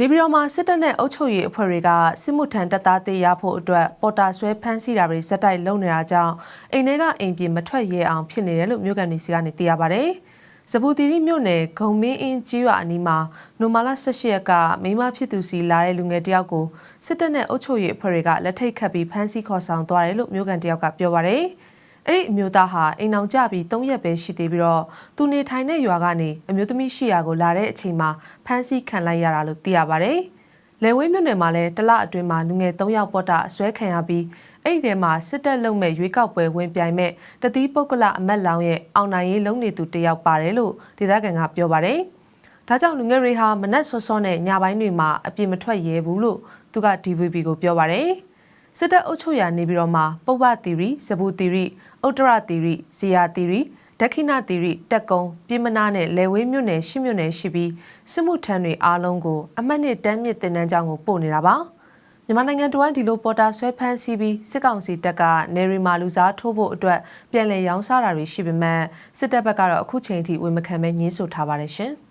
နေပြည်တော်မှာစစ်တပ်နဲ့အုပ်ချုပ်ရေးအဖွဲ့တွေကစစ်မှုထမ်းတပ်သားတေးရဖို့အတွက်ပေါ်တာဆွဲဖမ်းဆီးတာတွေဇက်တိုက်လုပ်နေတာကြောင့်အိမ်ထဲကအိမ်ပြင်မထွက်ရဲအောင်ဖြစ်နေတယ်လို့မြို့ကန်နေစီကနေသိရပါဗျ။စပူတီရီမြို့နယ်ဂုံမင်းအင်းကြီးရွာအနီးမှာနိုမာလာ18ရက်ကမိမဖြစ်သူစီလာတဲ့လူငယ်တယောက်ကိုစစ်တပ်နဲ့အုပ်ချုပ်ရေးအဖွဲ့တွေကလက်ထိတ်ခတ်ပြီးဖမ်းဆီးခေါ်ဆောင်သွားတယ်လို့မြို့ကန်တယောက်ကပြောပါဗျ။ အဲ့ဒီအမျိုးသားဟာအိမ်အောင်ကြပြီး၃ရက်ပဲရှိသေးပြီးတော့သူနေထိုင်တဲ့ရွာကနေအမျိုးသမီးရှိရာကိုလာတဲ့အချိန်မှာဖမ်းဆီးခံလိုက်ရတာလို့သိရပါဗျ။လေဝေးမြို့နယ်မှာလည်းတလအတွင်းမှာလူငယ်၃ယောက်ပေါ်တာအစွဲခံရပြီးအဲ့ဒီထဲမှာစစ်တပ်လုံမဲ့ရွေးကောက်ပွဲဝင်ပြိုင်မဲ့တတိပုဂ္ဂလအမတ်လောင်ရဲ့အောင်နိုင်ရေးလုံနေသူတယောက်ပါတယ်လို့ဒေသခံကပြောပါတယ်။ဒါကြောင့်လူငယ်တွေဟာမနက်စောစောနဲ့ညပိုင်းတွေမှာအပြစ်မထွက်ရဲဘူးလို့သူက DVB ကိုပြောပါတယ်။ စစ်တပ်အုပ်ချုပ်ရာနေပြီးတော့မှပုပ္ပသီရိဇဘူသီရိဥတ္တရသီရိဇီယာသီရိဒက္ခိဏသီရိတက်ကုံပြည်မနာနဲ့လေဝေးမြို့နယ်ရှစ်မြို့နယ်ရှိပြီးစစ်မှုထမ်းတွေအားလုံးကိုအမှတ်နှစ်တန်းမြင့်တင်နန်းကျောင်းကိုပို့နေတာပါမြန်မာနိုင်ငံတော်ဒီလိုပေါ်တာဆွဲဖမ်းဆီးပြီးစစ်ကောင်စီတပ်ကနေရီမာလူစားထိုးဖို့အတွက်ပြန်လည်ရောင်းစားတာတွေရှိပေမဲ့စစ်တပ်ဘက်ကတော့အခုချိန်ထိဝန်မခံပဲညှင်းဆိုထားပါတယ်ရှင်။